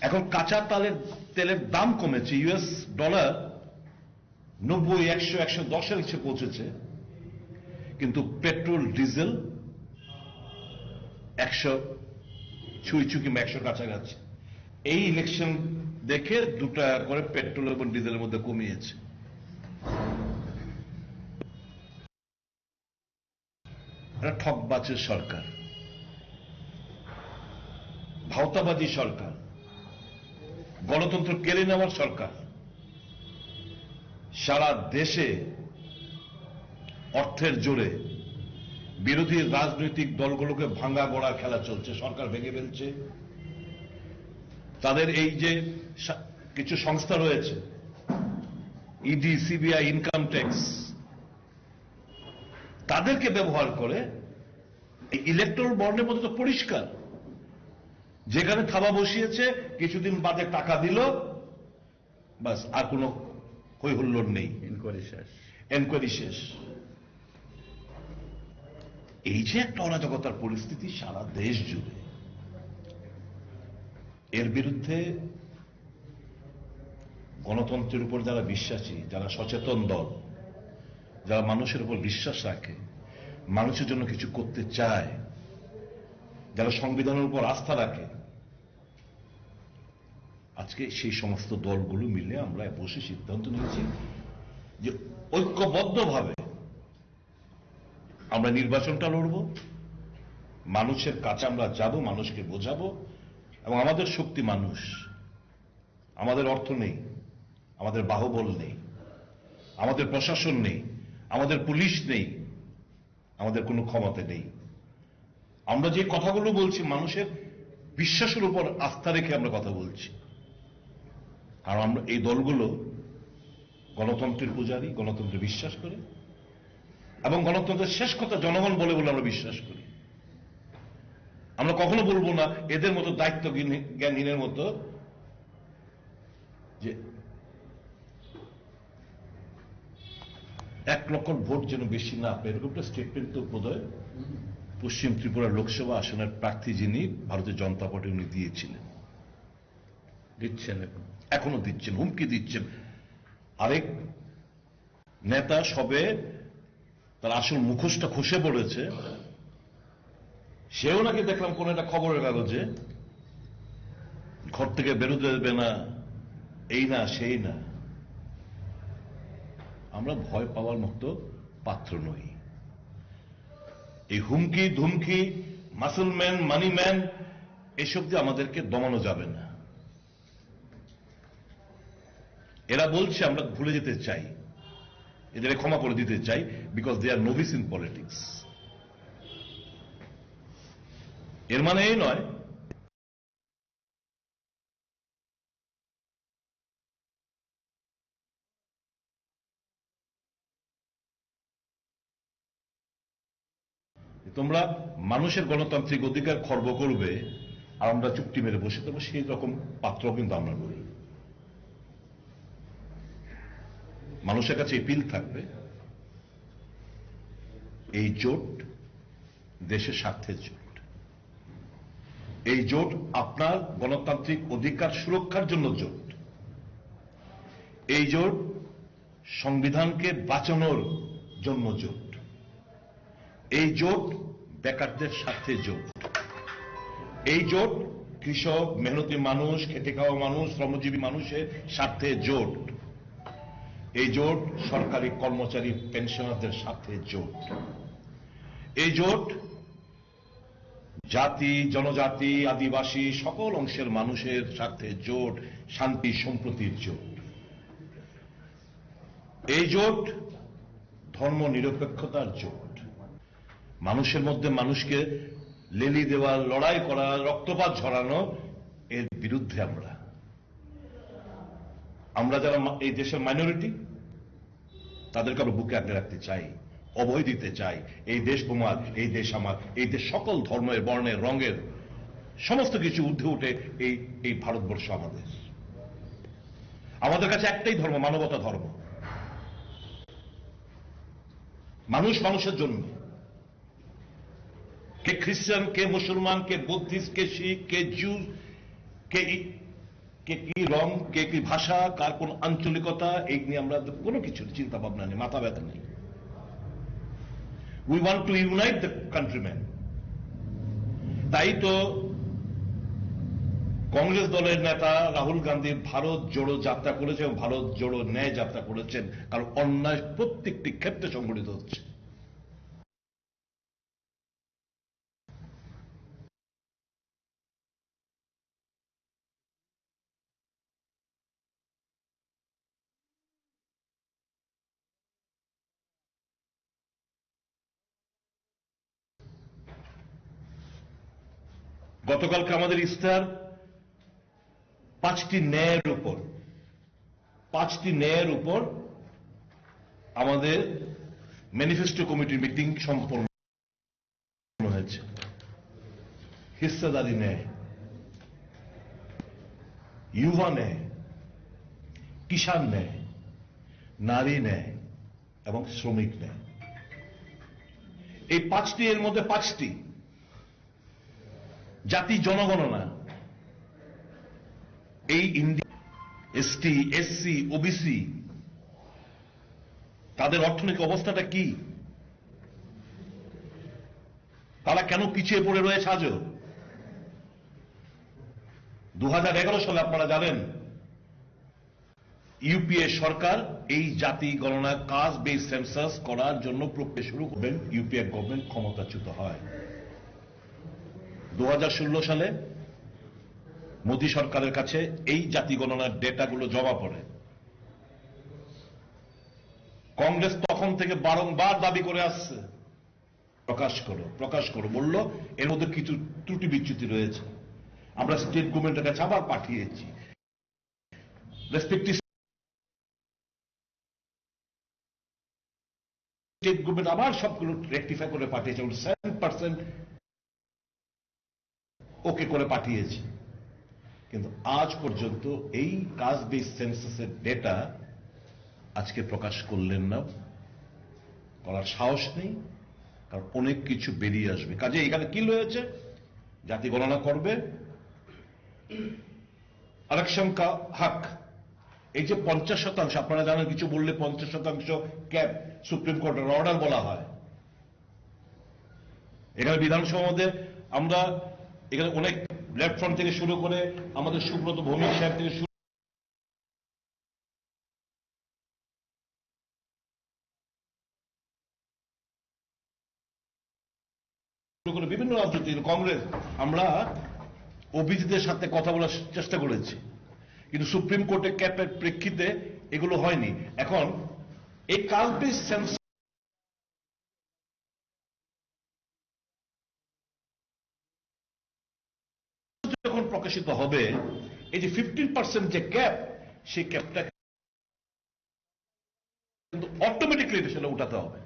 এখন কাঁচা তালের তেলের দাম কমেছে ইউএস ডলার নব্বই, একশো একশো দশের নিচে পৌঁছেছে, কিন্তু পেট্রোল, ডিজেল একশো ছুঁই ছুঁ কিংবা একশো কাছাকাছি। এই ইলেকশন দেখে দু টাকা করে পেট্রোল এবং ডিজেলের মধ্যে কমিয়েছে। ঠকবাচের সরকার ভাওতাবাদী সরকার। গণতন্ত্র কেড়ে নেওয়ার সরকার। সারা দেশে অর্থের জোরে বিরোধী রাজনৈতিক দলগুলোকে ভাঙ্গা গড়া খেলা চলছে, সরকার ভেঙে ফেলছে। তাদের এই যে কিছু সংস্থা রয়েছে, ইডি, সিবিআই, ইনকাম ট্যাক্স, তাদেরকে ব্যবহার করে এই ইলেকট্রল বর্ণের মধ্যে তো পরিষ্কার। যেখানে থাবা বসিয়েছে কিছুদিন বাদে টাকা দিল বাস আর কোনো হই হুল্লোড় নেই শেষ। এনকোয়ারি শেষ। এই যে একটা অরাজকতার পরিস্থিতি সারা দেশ জুড়ে এর বিরুদ্ধে গণতন্ত্রের উপর যারা বিশ্বাসী যারা সচেতন দল যারা মানুষের উপর বিশ্বাস রাখে মানুষের জন্য কিছু করতে চায় যারা সংবিধানের উপর আস্থা রাখে আজকে সেই সমস্ত দলগুলো মিলে আমরা বসে সিদ্ধান্ত নিয়েছি যে ঐক্যবদ্ধভাবে আমরা নির্বাচনটা লড়ব, মানুষের কাছে আমরা যাব, মানুষকে বোঝাবো এবং আমাদের শক্তি মানুষ, আমাদের অর্থ নেই, আমাদের বাহুবল নেই, আমাদের প্রশাসন নেই, আমাদের পুলিশ নেই, আমাদের কোনো ক্ষমতা নেই। আমরা যে কথাগুলো বলছি, মানুষের বিশ্বাসের উপর আস্থা রেখে আমরা কথা বলছি। আর আমরা এই দলগুলো গণতন্ত্রের পূজারী, গণতন্ত্রে বিশ্বাস করে এবং গণতন্ত্রের শেষ কথা জনগণ বলে বলে আমরা বিশ্বাস করি। আমরা কখনো বলব না, এদের মতো দায়িত্ব জ্ঞানহীনের মতো যে এক লক্ষ ভোট যেন বেশি না পায়, এরকম একটা স্টেটমেন্ট তো বোধহয় পশ্চিম ত্রিপুরা লোকসভা আসনের প্রার্থী যিনি ভারতীয় জনতা পার্টি উনি দিয়েছিলেন। দিচ্ছেন এখন। এখনও দিচ্ছেন, হুমকি দিচ্ছেন। আরেক নেতা সবে তার আসল মুখোশটা খসে পড়েছে। সেও নাকি দেখলাম কোন একটা খবরের কাগজে, ঘর থেকে বেরোতে দেবে না, এই না, সেই না। আমরা ভয় পাওয়ার মতো পাত্র নই। এই হুমকি ধুমকি, মাসলম্যান, মানিম্যান, এসব দিয়ে আমাদেরকে দমানো যাবে না। এরা বলছে আমরা ভুলে যেতে চাই। এদের ক্ষমা করে দিতে চাই because they are novice in politics এর মানে এই নয় তোমরা মানুষের গণতান্ত্রিক অধিকার খর্ব করবে আর আমরা চুক্তি মেরে বসে থাকব, সেই রকম পাত্র কিন্তু আমরা নই মানুষের কাছে এপিল থাকবে। এই জোট দেশের স্বার্থের জোট। এই জোট আপনার গণতান্ত্রিক অধিকার সুরক্ষার জন্য জোট। এই জোট সংবিধানকে বাঁচানোর জন্য জোট। এই জোট বেকারদের স্বার্থে জোট। এই জোট কৃষক, মেহনতি মানুষ, খেটে খাওয়া মানুষ, শ্রমজীবী মানুষের স্বার্থে জোট। এই জোট সরকারি কর্মচারী পেনশনারদের সাথে জোট। এই জোট জাতি, জনজাতি, আদিবাসী সকল অংশের মানুষের সাথে জোট, শান্তি, সম্প্রতির জোট। এই জোট ধর্ম নিরপেক্ষতার জোট। মানুষের মধ্যে মানুষকে লেলি দেওয়া, লড়াই করা, রক্তপাত ঝরানো এর বিরুদ্ধে আমরা। আমরা যারা এই দেশের মাইনরিটি তাদেরকে আমরা বুকে আগলে রাখতে চাই, অভয় দিতে চাই। এই দেশ তোমার, এই দেশ আমার, এই দেশ সকল ধর্মের, বর্ণের, রঙের, সমস্ত কিছু ঊর্ধ্বে উঠে এই এই ভারতবর্ষ আমাদের। আমাদের কাছে একটাই ধর্ম, মানবতা ধর্ম। মানুষ মানুষের জন্য। কে খ্রিস্টান, কে মুসলমান, কে বুদ্ধিস্ট, কে শিখ, কে জু কে কে কি রং, কে কি ভাষা, কার কোন আঞ্চলিকতা, এই নিয়ে আমরা কোনো কিছু চিন্তা ভাবনা নেই, মাথা ব্যথা নেই। We want to unite the countryman তাই তো কংগ্রেস দলের নেতা রাহুল গান্ধী ভারত জোড়ো যাত্রা করেছে এবং ভারত জোড়ো ন্যায় যাত্রা করেছেন, কারণ অন্যায় প্রত্যেকটি ক্ষেত্রে সংগঠিত হচ্ছে। গতকালকে আমাদের ইস্তার পাঁচটি ন্যায়ের উপর, পাঁচটি ন্যায়ের উপর আমাদের ম্যানিফেস্টো কমিটির মিটিং সম্পন্ন হয়েছে। হিস্সাদারি ন্যায়, ইউভা ন্যায়, কিষাণ ন্যায়, নারী ন্যায় এবং শ্রমিক ন্যায়। এই পাঁচটি, এর মধ্যে পাঁচটি জাতি জনগণনা। এই ইন্ডিয়া এসটি এসসি ওবিসি তাদের অর্থনৈতিক অবস্থাটা কি? তারা কেন পিছিয়ে পড়ে রয়েছে আজও? দু হাজার এগারো সালে আপনারা জানেন ইউপিএ সরকার এই জাতি গণনা কাজ বেস সেন্সাস করার জন্য প্রক্রিয়া শুরু করবেন। ইউপিএ গভর্নমেন্ট ক্ষমতাচ্যুত হয়। দু হাজার ষোলো সালে মোদী সরকারের কাছে এই জাতি গণনার ডেটাগুলো জমা পড়ে। কংগ্রেস তখন থেকে বারংবার দাবি করে আসছে। প্রকাশ করো প্রকাশ করো, বলল, এর মধ্যে কিছু ত্রুটি বিচ্যুতি রয়েছে। আমরা স্টেট গভর্নমেন্টের কাছে আবার পাঠিয়েছি স্টেট গভর্নমেন্ট আবার সবগুলো রেকটিফাই করে পাঠিয়েছে। সেভেন পার্সেন্ট ওকে করে পাঠিয়েছি। কিন্তু আজ পর্যন্ত এই কাজ বেস সেন্সাসের ডেটা আজকে প্রকাশ করলেন না। করার সাহস নেই, কারণ অনেক কিছু বেরিয়ে আসবে। কাজে এখানে কি হয়েছে জাতি গণনা করবে। আরক্ষণ কা হক। এই যে পঞ্চাশ শতাংশ, আপনারা জানেন কিছু বললে পঞ্চাশ শতাংশ ক্যাপ সুপ্রিম কোর্টের অর্ডার বলা হয়। এখানে বিধানসভা আমরা এখানে অনেক ফ্রন্ট থেকে শুরু করে আমাদের সুব্রত ভৌমিক সাহেব থেকে শুরু করে বিভিন্ন রাজনৈতিক কংগ্রেস, আমরা অভিজিতের সাথে কথা বলার চেষ্টা করেছি। কিন্তু সুপ্রিম কোর্টে ক্যাপের প্রেক্ষিতে এগুলো হয়নি। এখন এই কালপিস সেন্স যখন প্রকাশিত হবে, এই যে ফিফটিন পার্সেন্ট যে ক্যাপ সেই ক্যাপটা কিন্তু অটোমেটিকলি এটা সেটা উঠাতে হবে।